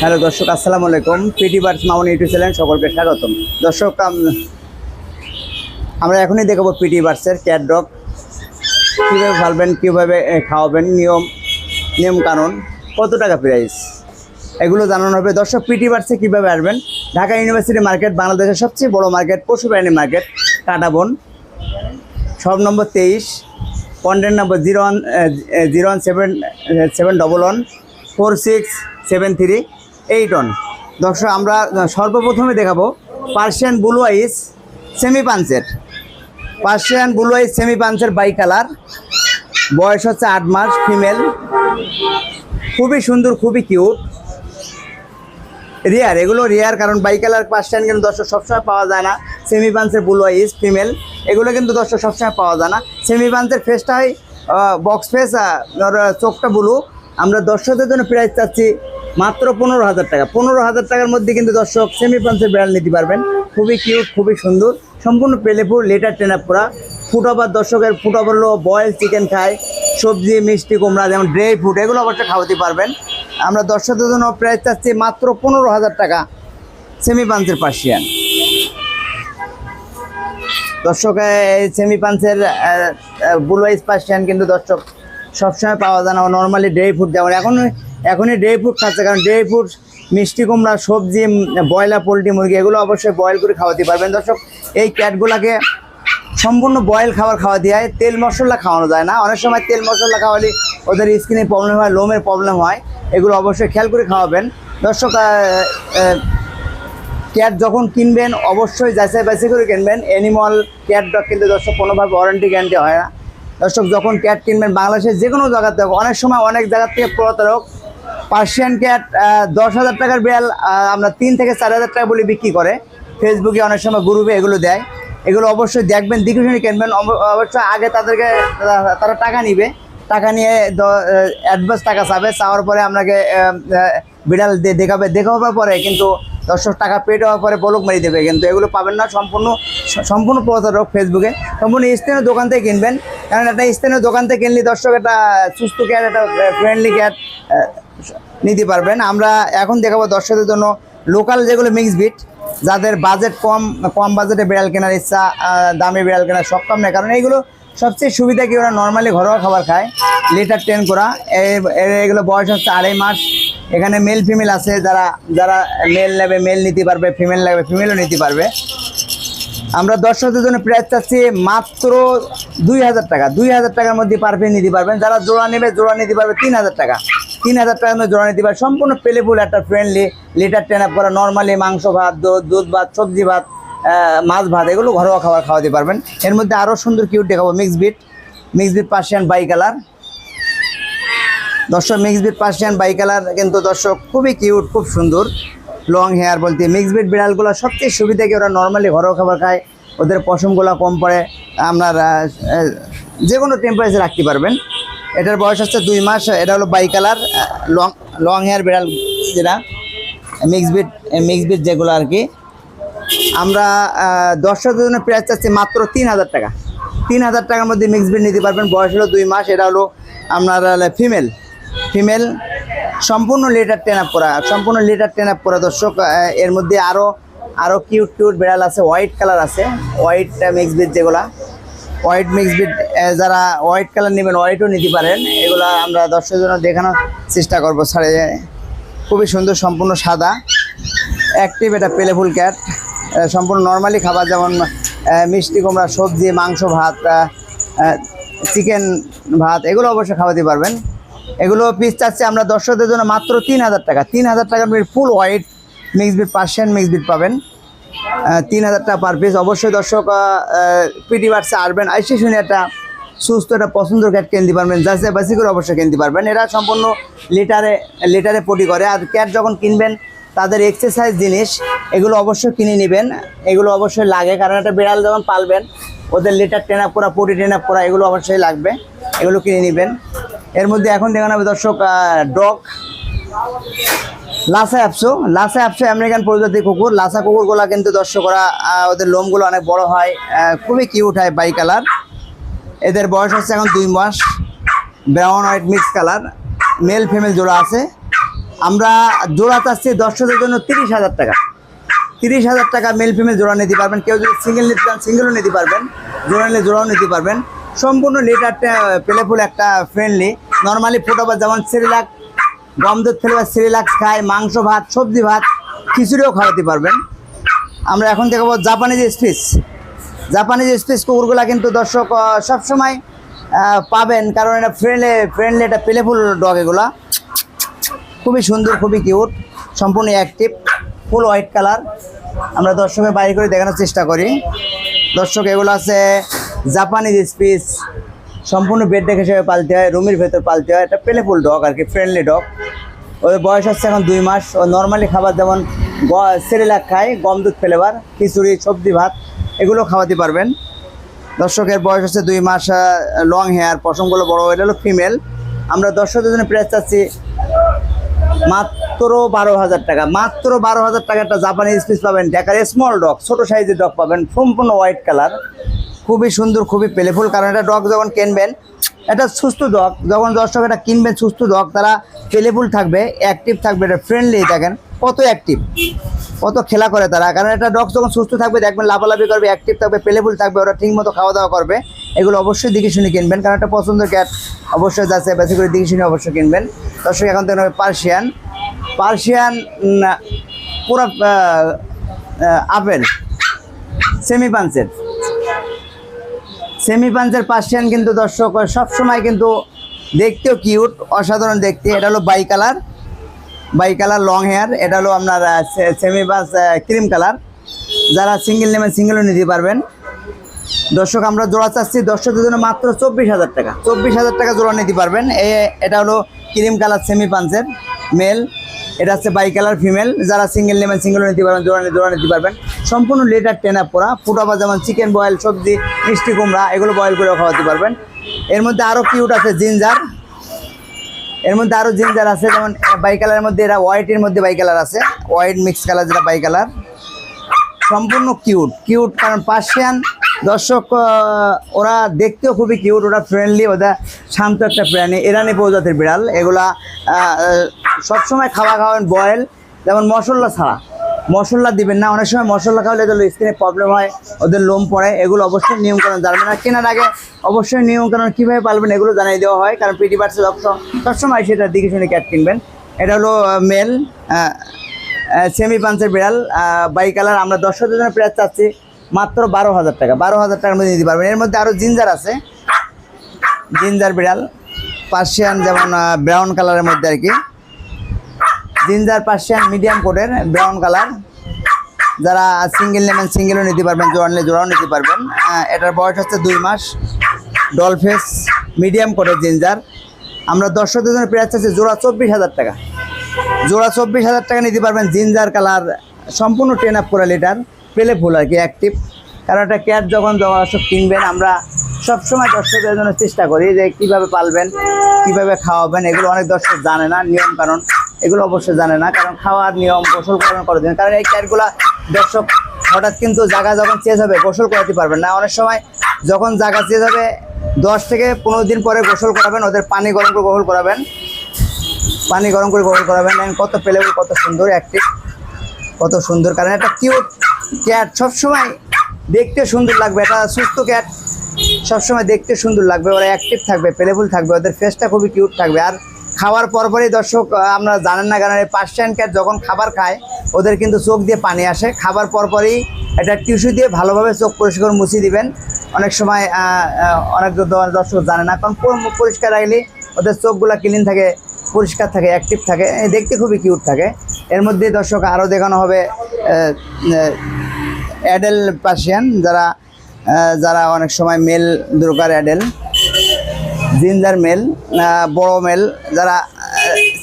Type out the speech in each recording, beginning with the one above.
Hello দর্শক, আসসালামু আলাইকুম। পিটি বার্স মামুন ইউটিউব চ্যানেল সকলকে স্বাগতম। দর্শক আমরা এখনই দেখাবো পিটি বার্সের ক্যাট ডগ। কীভাবে ফালবেন কীভাবে খাওয়াবেন, নিয়ম নিয়ম কানুন কত টাকা প্রাইস এগুলো জানানো হবে। দর্শক, পিটি বার্সে কীভাবে আসবেন? ঢাকা ইউনিভার্সিটি মার্কেট, বাংলাদেশের সবচেয়ে বড় মার্কেট, পশু প্রাণী মার্কেট, কাটাবন। সব নম্বর তেইশ contact number zero one zero one seven seven double one four six seven three eight one দর্শক, আমরা সর্বপ্রথমে দেখাবো পার্সিয়ান ব্লু সেমি পাঞ্চের পার্সিয়ান ব্লু সেমি পাঞ্চের বাই কালার বয়স হচ্ছে আট মাস ফিমেল খুবই সুন্দর, খুবই কিউট রেয়ার এগুলো রেয়ার কারণ বাই কালার পার্সিয়ান কিন্তু দর্শক সবসময় পাওয়া যায় না। সেমি পাঞ্চের ব্লু ফিমেল এগুলো কিন্তু দর্শক সবসময় পাওয়া যায় না। সেমি পাঞ্চের ফেসটা হয় বক্স ফেস চোখটা ব্লু আমরা দর্শকদের জন্য প্রাইস চাচ্ছি মাত্র পনেরো হাজার টাকা। পনেরো হাজার টাকার মধ্যে কিন্তু দর্শক সেমি বিড়াল নিতে পারবেন। খুবই কিউট খুবই সুন্দর। সম্পূর্ণ পেলেপুর লেটার টেনা পোড়া ফুটাবার দর্শকের, ফুটা বলল বয়েল চিকেন খায়। সবজি, মিষ্টি, কুমড়া, যেমন ড্রাই ফ্রুট এগুলো অবশ্যই খাওয়াতে পারবেন। আমরা দর্শকদের জন্য প্রাইস চাচ্ছি মাত্র পনেরো হাজার টাকা সেমি পাঞ্চের পার্সিয়ান দর্শক এই সেমি পাঞ্চের ব্লু আইস পার্সিয়ান কিন্তু দর্শক সবসময় পাওয়া যায় না। নর্মালি ড্রাই ফ্রুট যেমন, এখন এখনই ড্রাই ফ্রুট খাচ্ছে কারণ ড্রাই ফ্রুট মিষ্টি কুমড়া সবজি ব্রয়লার পোলট্রি মুরগি এগুলো অবশ্যই বয়েল করে খাওয়াতে পারবেন। দর্শক এই ক্যাটগুলোকে সম্পূর্ণ বয়েল খাবার খাওয়া দিয়ে হয় তেল মশলা খাওয়ানো যায় না। অনেক সময় তেল মশলা খাওয়ালে ওদের স্কিনে প্রবলেম হয় লোমের প্রবলেম হয় এগুলো অবশ্যই খেয়াল করে খাওয়াবেন। দর্শক ক্যাট যখন কিনবেন অবশ্যই যাচাই বাছাই করে কিনবেন। অ্যানিমাল ক্যাট ডগ কিন্তু দর্শক কোনোভাবে ওয়ারেন্টি গ্যারান্টি হয় না। দর্শক যখন ক্যাট কিনবেন বাংলাদেশের যে কোনো জায়গাতে হোক, অনেক সময় অনেক জায়গার থেকে প্রতারক পার্সিয়ান ক্যাট দশ হাজার টাকার বিড়াল আমরা তিন থেকে চার হাজার টাকা বলে বিক্রি করে। ফেসবুকে অনেক সময় গ্রুপে এগুলো দেয়। এগুলো অবশ্যই দেখবেন, দেখে শুনে কিনবেন। অব- অবশ্যই আগে তাদেরকে, তারা টাকা নিবে। টাকা নিয়ে অ্যাডভান্স টাকা চাবে। চাওয়ার পরে আপনাকে বিড়াল দেখাবে। দেখাবার পরে কিন্তু দর্শক টাকা পেড হওয়ার পরে বলক মারি দেবে। কিন্তু এগুলো পাবেন না। সম্পূর্ণ সম্পূর্ণ প্রতারক ফেসবুকে সম্পূর্ণ স্থানীয় দোকান থেকে কিনবেন। কারণ একটা স্থানীয় দোকান থেকে কিনলে দর্শক একটা সুস্থ ক্যাট একটা ফ্রেন্ডলি ক্যাট নিতে পারবেন। আমরা এখন দেখাবো দর্শকদের জন্য লোকাল যেগুলো মিক্স বিট যাদের বাজেট কম কম বাজেটে বিড়াল কেনার ইচ্ছা দামে বিড়াল কেনার সক্ষম নেই। কারণ এইগুলো সবচেয়ে সুবিধা কি, ওরা নর্মালি ঘরোয়া খাবার খায়। লিটার টেন করা। এগুলো বয়স হচ্ছে আড়াই মাস। এখানে মেল ফিমেল আছে, যারা যারা মেল নেবে মেল নিতে পারবে ফিমেল নেবে ফিমেলও নিতে পারবে। আমরা দর্শকদের জন্য প্রাইস চাচ্ছি মাত্র দুই হাজার টাকা। দুই হাজার টাকার মধ্যে পার পিস নিতে পারবেন। যারা জোড়া নেবে, জোড়া নিতে পারবে তিন হাজার টাকা। তিন হাজার টাকা জোড়া নিতে পারবে সম্পূর্ণ পেলেফুল একটা ফ্রেন্ডলি লিটার টেন আপ করা নর্মালি মাংস ভাত, দুধ ভাত, সবজি ভাত মাছ ভাত, এগুলো ঘরোয়া খাবার খাওয়াতে পারবেন। এর মধ্যে আরও সুন্দর কিউট দেখাবো mix breed mix breed Persian bicolour দর্শক mix breed Persian by colour কিন্তু দর্শক খুবই কিউট খুব সুন্দর। লং হেয়ার বলতে মিক্স বিট বিড়ালগুলো সবচেয়ে সুবিধা কি, ওরা নর্মালি ঘরোয়া খাবার খায়, ওদের পশমগুলো কম পড়ে, আপনার যে কোনো টেম্পারেচার রাখতে পারবেন। এটার বয়স হচ্ছে দুই মাস এটা হলো bi colour long long hair বিড়াল যেটা মিক্স বিট মিক্স বিট যেগুলো আর কি। আমরা আহ, দর্শকদের জন্য প্রাইস চাচ্ছি মাত্র তিন হাজার টাকা। তিন হাজার টাকার মধ্যে মিক্স বিট নিতে পারবেন বয়স হলো দুই মাস এটা হলো আপনার ফিমেল ফিমেল সম্পূর্ণ লিটার টেন আপ করা সম্পূর্ণ লিটার টেন আপ করা দর্শক এর মধ্যে আরও আরও কিউট কিউট বিড়াল আছে হোয়াইট কালার আছে হোয়াইট মিক্স বিট যেগুলা। হোয়াইট মিক্স বিট যারা হোয়াইট কালার নেবেন হোয়াইটও নিতে পারেন। এগুলো আমরা দর্শকের জন্য দেখানোর চেষ্টা করব। সাড়ে খুবই সুন্দর, সম্পূর্ণ সাদা। অ্যাক্টিভ এটা পেলেফুল ক্যাট সম্পূর্ণ নর্মালি খাবার যেমন মিষ্টি কুমড়া, সবজি, মাংস ভাত চিকেন ভাত, এগুলো অবশ্যই খাওয়াতে পারবেন। এগুলো পিস চাচ্ছে আমরা দর্শকদের জন্য মাত্র তিন হাজার টাকা। তিন হাজার টাকার full white mix breed Persian mix breed পাবেন। তিন হাজার টাকা পার পিস অবশ্যই দর্শক পিটি বার্সে আসবেন। আইসি শুনে একটা সুস্থ, একটা পছন্দের ক্যাট কিনতে পারবেন। যাচ্ছে বাসি করে অবশ্যই কিনতে পারবেন। এরা সম্পূর্ণ লিটারে লিটারে পটি করে। আর ক্যাট যখন কিনবেন, তাদের এক্সারসাইজ জিনিস, এগুলো অবশ্যই কিনে নেবেন। এগুলো অবশ্যই লাগে, কারণ একটা বিড়াল যখন পালবেন, ওদের লিটার টেন আপ করা, পটি টেন আপ করা, এগুলো অবশ্যই লাগবে। এগুলো কিনে নেবেন। এর মধ্যে এখন দেখানো হবে দর্শক dog Lhasa Apso Lhasa Apso American প্রজাতির কুকুর। লাসা কুকুরগুলো কিন্তু দর্শকরা ওদের লোমগুলো অনেক বড় হয় খুবই কিউট হয় বাই কালার এদের বয়স হচ্ছে এখন দুই মাস brown white mix colour male female জোড়া আছে। আমরা জোড়া চাচ্ছি দর্শকদের জন্য তিরিশ হাজার টাকা। তিরিশ হাজার টাকা মেল ফিমেল জোড়া নিতে পারবেন। কেউ যদি সিঙ্গেল নিতে চান সিঙ্গেলও নিতে পারবেন। জোড়া নিলে জোড়াও নিতে পারবেন। সম্পূর্ণ লিটারটা পেলেফুল একটা ফ্রেন্ডলি নর্মালি ফুটাবার যেমন সিরিলাক গম দুধ ফেলে সিরিলাক্স খায়, মাংস ভাত, সবজি ভাত, খিচুড়িও খাওয়াতে পারবেন। আমরা এখন দেখাবো জাপানিজ স্পিস। জাপানিজ স্পিস কুকুরগুলো কিন্তু দর্শক সবসময় পাবেন। কারণ এটা ফ্রেন্ডলি ফ্রেন্ডলি এটা পেলেফুল ডগ এগুলা। খুবই সুন্দর, খুবই কিউট সম্পূর্ণ অ্যাক্টিভ ফুল হোয়াইট কালার আমরা দর্শকের বাইরে করে দেখানোর চেষ্টা করি। দর্শক, এগুলো আছে জাপানিজ স্পিস। সম্পূর্ণ বেড ডেক হিসেবে পালতে হয়, রুমের ভেতর পালতে হয়। এটা পেলেফুল ডগ আর কি ফ্রেন্ডলি ডগ ওদের বয়স হচ্ছে এখন দুই মাস। ও নর্মালি খাবার যেমন সেরেলাক খায়, গম দুধ ফ্লেভার খিচুড়ি, সবজি, ভাত, এগুলো খাওয়াতে পারবেন। দর্শকের বয়স হচ্ছে দুই মাস লং হেয়ার পশমগুলো বড় এটা হলো ফিমেল আমরা দর্শকদের জন্য প্রাইস চাচ্ছি মাত্র বারো হাজার টাকা। মাত্র বারো হাজার টাকা একটা জাপানি স্পিস পাবেন, ঢাকার স্মল ডগ ছোটো সাইজের ডগ পাবেন, সম্পূর্ণ হোয়াইট কালার খুবই সুন্দর, খুবই পেলেফুল কারণ এটা ডগ যখন কিনবেন এটা সুস্থ ডগ যখন দর্শক এটা কিনবেন সুস্থ ডগ তারা পেলেফুল থাকবে অ্যাক্টিভ থাকবে, এটা ফ্রেন্ডলি দেখেন কত অ্যাক্টিভ কত খেলা করে তারা। কারণ একটা ডগ যখন সুস্থ থাকবে, দেখবেন লাফালাফি করবে অ্যাক্টিভ থাকবে পেলেফুল থাকবে, ওরা ঠিক মতো খাওয়া দাওয়া করবে। এগুলো অবশ্যই দিকে শুনে কিনবেন, কারণ একটা পছন্দের ক্যাট অবশ্যই যাচ্ছে বেশি করে দিকে শুনে অবশ্যই কিনবেন। দর্শক, এখন থেকে পার্সিয়ান পার্সিয়ান পুরো আপেল সেমি পাঞ্চের সেমি পাঞ্চের পার্সিয়ান কিন্তু দর্শক সবসময় কিন্তু দেখতেও কিউট অসাধারণ দেখতে। এটা হলো by colour by colour long hair এটা হলো আপনার সেমি পাস ক্রিম কালার যারা সিঙ্গেল নেবেন সিঙ্গেলও নিতে পারবেন। দর্শক, আমরা জোড়া চাচ্ছি দর্শকদের জন্য মাত্র চব্বিশ হাজার টাকা। চব্বিশ হাজার টাকা জোড়া নিতে পারবেন। এটা হলো ক্রিম কালার সেমি পাঞ্চের মেল, এটা হচ্ছে বাই কালার ফিমেল যারা সিঙ্গেল নেবেন সিঙ্গেলও নিতে পারবেন, জোড়া জোড়া নিতে পারবেন। সম্পূর্ণ লেটার টেনা পোড়া ফুটাবা যেমন চিকেন বয়েল সবজি, মিষ্টি কুমড়া, এগুলো বয়েল করে খাওয়াতে পারবেন। এর মধ্যে আরও কিউট আছে জিঞ্জার এর মধ্যে আরও জিঞ্জার আছে, যেমন বাই কালারের মধ্যে এরা হোয়াইটের মধ্যে বাই কালার আছে। হোয়াইট মিক্স কালার যেটা বাই কালার সম্পূর্ণ কিউট কিউট কারণ পার্সিয়ান দর্শক ওরা দেখতেও খুবই কিউট ওরা ফ্রেন্ডলি ওদের শান্ত একটা প্রাণী ইরানি প্রজাতির বিড়াল। এগুলা সবসময় খাওয়া খাওয়ান বয়েল যেমন মশলা ছাড়া। মশলা দিবেন না, অনেক সময় মশলা খাওয়ালে এদের স্কিনে প্রবলেম হয়, ওদের লোম পড়ে, এগুলো অবশ্যই নিয়মকানুন জানবেন। না কেনার আগে অবশ্যই নিয়মকানুন কীভাবে পালবেন এগুলো জানিয়ে দেওয়া হয়, কারণ পিটি পার্সে সবসময় সেটা দিকে শুনে ক্যাট কিনবেন। এটা হলো মেল সেমি পাঞ্চের বিড়াল বাই কালার আমরা দর্শকদের জন্য প্রাইস চাচ্ছি, মাত্র বারো হাজার টাকা। বারো হাজার টাকার মধ্যে নিতে পারবেন। এর মধ্যে আরও জিঞ্জার আছে। জিঞ্জার বিড়াল পার্সিয়ান যেমন ব্রাউন কালারের মধ্যে আর কি। জিঞ্জার পার্সিয়ান মিডিয়াম কোটের ব্রাউন কালার। যারা সিঙ্গেল নেবেন, সিঙ্গেলও নিতে পারবেন জোড়া নিলে জোড়াও নিতে পারবেন। এটার বয়স হচ্ছে দুই মাস। ডলফেস মিডিয়াম কোটের জিঞ্জার। আমরা দর্শকদের জন্য প্রাইস আছে জোড়া চব্বিশ হাজার টাকা। জোড়া চব্বিশ হাজার টাকা নিতে পারবেন জিঞ্জার কালার। সম্পূর্ণ ট্রেন আপ করে লিটার। পেলে ফুল আর কি অ্যাক্টিভ কারণ একটা ক্যাট যখন দর্শক কিনবেন, আমরা সবসময় দর্শকদের জন্য চেষ্টা করি যে কীভাবে পালবেন, কীভাবে খাওয়াবেন, এগুলো অনেক দর্শক জানে না, নিয়ম কারণ এগুলো অবশ্যই জানে না, কারণ খাওয়ার নিয়ম, গোসল করানো করে দেন কারণ এই ক্যাটগুলা দর্শক হঠাৎ কিন্তু জায়গা যখন চেঞ্জ হবে, গোসল করাতে পারবেন না। অনেক সময় যখন জায়গা চেঞ্জ হবে, দশ থেকে পনেরো দিন পরে গোসল করাবেন, ওদের পানি গরম করে গোসল করাবেন। পানি গরম করে গোসল করাবেন। কত পেলেবল কত সুন্দর অ্যাক্টিভ কত সুন্দর। কারণ একটা কিউট ক্যাট সবসময় দেখতে সুন্দর লাগবে। এটা সুস্থ ক্যাট সবসময় দেখতে সুন্দর লাগবে। ওরা অ্যাক্টিভ থাকবে পেলেবল থাকবে। ওদের ফেসটা খুবই কিউট থাকবে। আর খাওয়ার পরপরই দর্শক আপনারা জানেন না কারণ এই পার্সিয়ান ক্যাট যখন খাবার খায়, ওদের কিন্তু চোখ দিয়ে পানি আসে। খাবার পরপরই এটা টিস্যু দিয়ে ভালোভাবে চোখ পরিষ্কার মুছিয়ে দিবেন। অনেক সময় অনেক দর্শক জানে না। কারণ পুরো, পরিষ্কার রাখলে ওদের চোখগুলো ক্লিন থাকে, পরিষ্কার থাকে অ্যাক্টিভ থাকে দেখতে খুবই কিউট থাকে। এর মধ্যে দর্শক আরও দেখানো হবে অ্যাডেল পার্সিয়ান যারা যারা অনেক সময় মেল দরকার অ্যাডেল জিঞ্জার মেল বড় মেল, যারা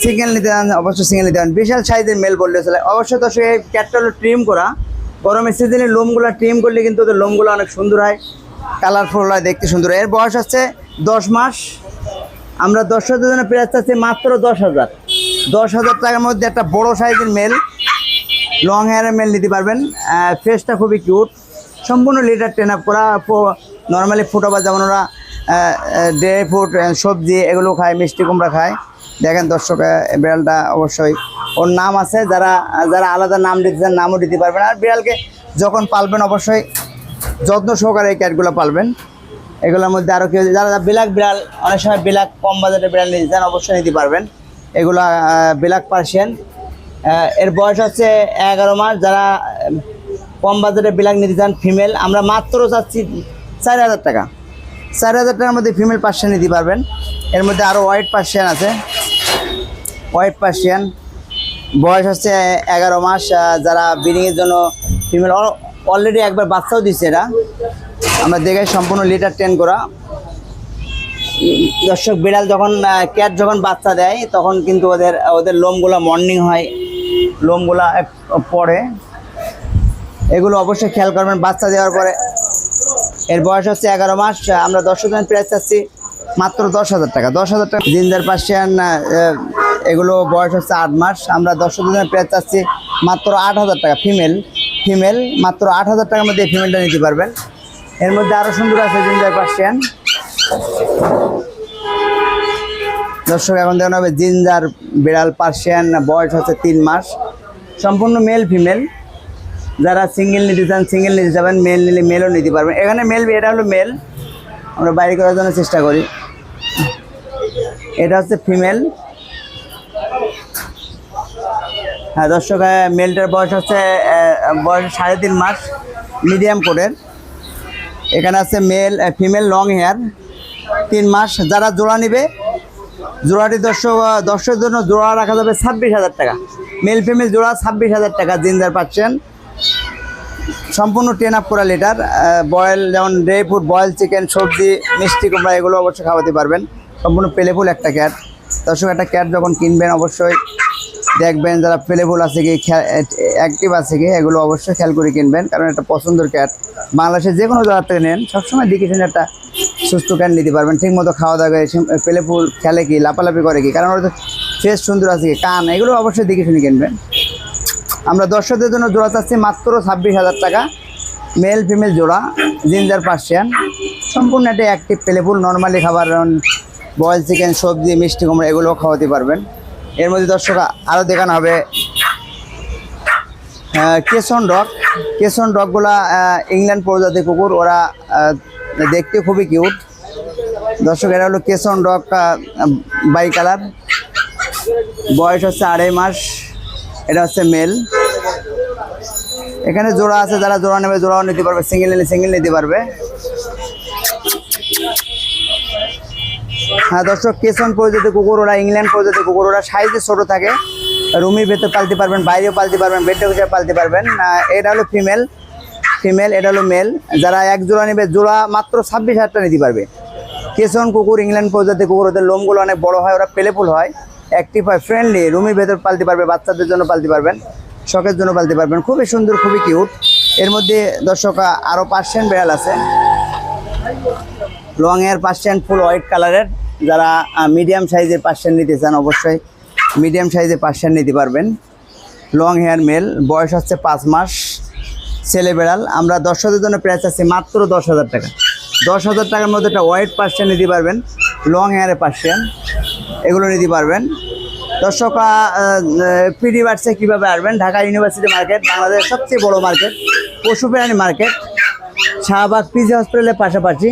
সিঙ্গেল নিতে চান, অবশ্যই সিঙ্গেল নিতে পারেন বিশাল সাইজের মেল বললে চলে। অবশ্যই দর্শক এই ক্যাটটা ট্রিম করা। গরমের সিজনে লোমগুলো ট্রিম করলে কিন্তু ওদের লোমগুলো অনেক সুন্দর হয়। কালারফুল হয়, দেখতে সুন্দর। এর বয়স হচ্ছে দশ মাস। আমরা দর্শকদের জন্য প্রাইস চাচ্ছি মাত্র দশ হাজার। দশ হাজার টাকার মধ্যে একটা বড় সাইজের মেল। লং হেয়ারের মেল নিতে পারবেন। ফেসটা খুবই কিউট সম্পূর্ণ লিটার টেন আপ করা। নর্মালি ফুটাবা যেমন ওরা ড্রাই ফ্রুট সবজি, এগুলো খায়, মিষ্টি কুমড়া খায়। দেখেন দর্শক বিড়ালটা অবশ্যই ওর নাম আছে, যারা যারা আলাদা নাম দিতে চান, নামও দিতে পারবেন। আর বিড়ালকে যখন পালবেন, অবশ্যই যত্ন সহকারে এই ক্যাটগুলো পালবেন। এগুলোর মধ্যে আরও কেউ, যারা বিলাক বিড়াল, অনেক সময় বিলাক, কম বাজারের বিড়াল নিতে চান, অবশ্যই নিতে পারবেন। এগুলো ব্ল্যাক পার্সিয়ান। এর বয়স হচ্ছে এগারো মাস। যারা কম বাজারে বিলাক নিতে চান, ফিমেল, আমরা মাত্র চাচ্ছি চার হাজার টাকা। চার হাজার টাকার মধ্যে ফিমেল পার্সিয়ান নিতে পারবেন। এর মধ্যে আরও হোয়াইট পার্সিয়ান আছে। হোয়াইট পার্সিয়ান বয়স হচ্ছে এগারো মাস যারা ব্রিডিংয়ের জন্য ফিমেল অলরেডি একবার বাচ্চাও দিচ্ছে এরা। আমরা দেখে সম্পূর্ণ লিটার ট্রেন করা। দর্শক, বিড়াল যখন ক্যাট যখন বাচ্চা দেয়, তখন কিন্তু ওদের ওদের লোমগুলো মর্নিং হয়। লোমগুলা পড়ে। এগুলো অবশ্যই খেয়াল করবেন। বাচ্চা দেওয়ার পরে এর বয়স হচ্ছে এগারো মাস আমরা দশ হাজার প্রাইস চাচ্ছি মাত্র দশ হাজার টাকা। দশ হাজার টাকা জিঞ্জার পার্সিয়ান এগুলো বয়স হচ্ছে আট মাস, আমরা দশ হাজার প্রাইস চাচ্ছি মাত্র আট হাজার টাকা ফিমেল ফিমেল মাত্র আট হাজার টাকার মধ্যে ফিমেলটা নিতে পারবেন। এর মধ্যে আরও সুন্দর আছে জিঞ্জার পার্সিয়ান। দর্শক, এখন দেখানো হবে জিঞ্জার বিড়াল পার্সিয়ান, বয়স হচ্ছে তিন মাস। সম্পূর্ণ মেল ফিমেল যারা সিঙ্গেল নিতে চান সিঙ্গেল নিতে যাবেন মেল নিলে মেলও নিতে পারবেন। এখানে মেল এটা হলো মেল আমরা বাইরে করার জন্য চেষ্টা করি। এটা হচ্ছে ফিমেল হ্যাঁ দর্শক মেলটার বয়স হচ্ছে বয়স সাড়ে তিন মাস মিডিয়াম কোটের এখানে আছে মেল ফিমেল লং হেয়ার তিন মাস, যারা জোড়া নিবে, জোড়াটি দর্শক দর্শকের জন্য জোড়া রাখা যাবে ছাব্বিশ হাজার টাকা। মেল ফিমেল জোড়া ছাব্বিশ হাজার টাকা জিঞ্জার পাচ্ছেন। সম্পূর্ণ টেন আপ করা লিটার বয়েল যেমন ড্রাই ফ্রুট বয়েল চিকেন সবজি, মিষ্টি, কুমড়া, এগুলো অবশ্যই খাওয়াতে পারবেন। সম্পূর্ণ পেলেফুল একটা ক্যাট দর্শক, একটা ক্যাট যখন কিনবেন অবশ্যই দেখবেন যারা পেলেফুল আছে কি অ্যাক্টিভ আছে কি, এগুলো অবশ্যই খেয়াল করে কিনবেন, কারণ একটা পছন্দের ক্যাট বাংলাদেশে যে কোনো জায়গা থেকে নেন, সবসময় দেখে শুনে একটা সুস্থ ক্যাট নিতে পারবেন। ঠিক মতো খাওয়া দাওয়া করে পেলেফুল খেলে কি লাপালাপি করে কি, কারণ ওটা ফেস সুন্দর আছে কি, কান, এগুলো অবশ্যই দেখে শুনে কিনবেন। আমরা দর্শকদের জন্য জোড়া চাচ্ছি মাত্র ছাব্বিশ হাজার টাকা। মেল, ফিমেল জোড়া, জিঞ্জার, পার্সিয়ান। সম্পূর্ণ একটা অ্যাক্টিভ পেলেফুল নর্মালি খাবার বয়েল চিকেন সবজি, মিষ্টি, কুমড়া, এগুলোও খাওয়াতে পারবেন। এর মধ্যে দর্শক আরও দেখানো হবে কেসন ডগ কেসন ডগগুলা ইংল্যান্ড প্রজাতির কুকুর, ওরা দেখতে খুবই কিউট দর্শক, এটা হলো কেসন ডগ বাই কালার বয়স হচ্ছে আড়াই মাস। এটা হচ্ছে মেল। এখানে জোড়া আছে, যারা জোড়া নেবে জোড়াও নিতে পারবে সিঙ্গেল নিলে সিঙ্গেল নিতে পারবে। হ্যাঁ দর্শক কেসন প্রজাতির কুকুর ওরা ইংল্যান্ড প্রজাতির কুকুর ওরা সাইজে ছোট থাকে। রুমের ভেতর পালতে পারবেন, বাইরেও পালতে পারবেন বেডে বসে পালতে পারবেন। এটা হলো ফিমেল। ফিমেল, এটা হলো মেল। যারা এক জোড়া নেবে, জোড়া মাত্র ছাব্বিশ হাজার টাকা নিতে পারবে। কেসন কুকুর, ইংল্যান্ড প্রজাতির কুকুর, ওদের লোমগুলো অনেক বড় হয়, ওরা পেলেফুল হয়। অ্যাক্টিভ হয় ফ্রেন্ডলি রুমের ভেতর পালতে পারবে, বাচ্চাদের জন্য পালতে পারবেন, শখের জন্য পালতে পারবেন। খুবই সুন্দর, খুবই কিউট এর মধ্যে দর্শক আরও পার্সেন্ট বেড়াল আছে। Long hair percent full white কালারের যারা মিডিয়াম সাইজের পার্সেন্ট নিতে চান, অবশ্যই মিডিয়াম সাইজের পার্সেন্ট নিতে পারবেন। লং হেয়ার মেল বয়স হচ্ছে পাঁচ মাস। ছেলে বেড়াল, আমরা দর্শকদের জন্য প্রাইস আছে মাত্র দশ হাজার টাকা। দশ হাজার টাকার মধ্যে একটা হোয়াইট পার্সেন্ট নিতে পারবেন লং হেয়ারের পার্সেন্ট এগুলো নিতে পারবেন। দর্শক পিডি বার্সে কীভাবে আসবেন? ঢাকা ইউনিভার্সিটি মার্কেট, বাংলাদেশের সবচেয়ে বড় মার্কেট, পশু প্রাণী মার্কেট, শাহবাগ পিজি হসপিটালের পাশাপাশি,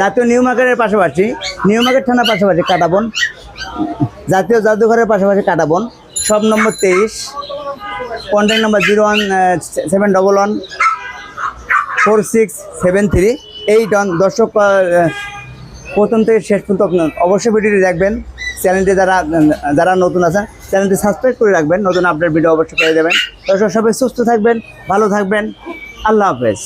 জাতীয় নিউ মার্কেটের পাশাপাশি, নিউ মার্কেট থানার পাশাপাশি কাটাবন, জাতীয় জাদুঘরের পাশাপাশি কাটাবন, সব নম্বর তেইশ contact number zero one seven double one four six seven three eight one দর্শক প্রথম থেকে শেষ পর্যন্ত অবশ্যই ভিডিওটি দেখবেন। চ্যানেলটি যারা যারা নতুন আছেন, চ্যানেলটি সাবস্ক্রাইব করে রাখবেন। নতুন আপডেট ভিডিও অবশ্যই করে দেবেন দর্শক সবাই সুস্থ থাকবেন, ভালো থাকবেন। আল্লাহ হাফেজ।